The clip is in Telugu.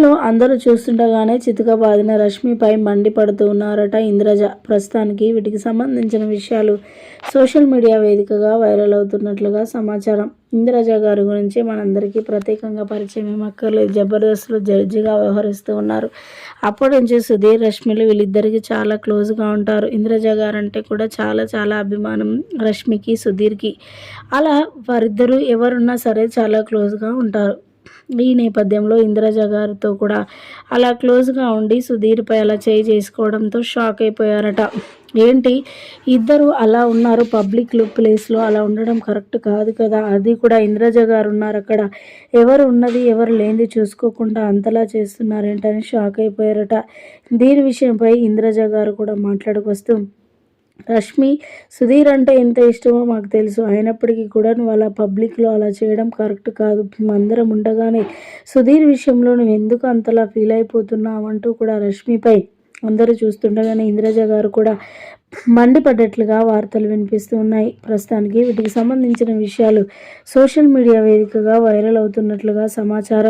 దీనిలో అందరూ చూస్తుండగానే చితకబాదిన రష్మిపై మండిపడుతూ ఉన్నారట ఇంద్రజ. ప్రస్తుతానికి వీటికి సంబంధించిన విషయాలు సోషల్ మీడియా వేదికగా వైరల్ అవుతున్నట్లుగా సమాచారం. ఇంద్రజ గారి గురించి మనందరికీ ప్రత్యేకంగా పరిచయం ఏమక్కర్లేదు జబర్దస్త్లో జడ్జిగా వ్యవహరిస్తూ ఉన్నారు. అప్పటి నుంచి సుధీర్ రష్మిలు వీళ్ళిద్దరికి చాలా క్లోజ్గా ఉంటారు. ఇంద్రజ గారు అంటే కూడా చాలా చాలా అభిమానం రష్మికి సుధీర్కి. అలా వారిద్దరూ ఎవరున్నా సరే చాలా క్లోజ్గా ఉంటారు. ఈ నేపథ్యంలో ఇంద్రజ గారితో కూడా అలా క్లోజ్గా ఉండి సుధీర్పై అలా చేయి చేసుకోవడంతో షాక్ అయిపోయారట. ఏంటి? ఇద్దరు అలా ఉన్నారు పబ్లిక్ ప్లేస్లో అలా ఉండడం కరెక్ట్ కాదు కదా? అది కూడా ఇంద్రజ గారు ఉన్నారు అక్కడ. ఎవరు ఉన్నది ఎవరు లేనిది చూసుకోకుండా అంతలా చేస్తున్నారేంటని షాక్ అయిపోయారట. దీని విషయంపై ఇంద్రజ గారు కూడా మాట్లాడుకొస్తూ రష్మి సుధీర్ అంటే ఎంత ఇష్టమో మాకు తెలుసు. అయినప్పటికీ కూడా నువ్వు అలా పబ్లిక్లో అలా చేయడం కరెక్ట్ కాదు. అందరం ఉండగానే సుధీర్ విషయంలో నువ్వు ఎందుకు అంతలా ఫీల్ అయిపోతున్నావు అంటూ కూడా రష్మిపై అందరూ చూస్తుండగానే ఇంద్రజ గారు కూడా మండిపడ్డట్లుగా వార్తలు వినిపిస్తూ ఉన్నాయి. ప్రస్తుతానికి వీటికి సంబంధించిన విషయాలు సోషల్ మీడియా వేదికగా వైరల్ అవుతున్నట్లుగా సమాచారం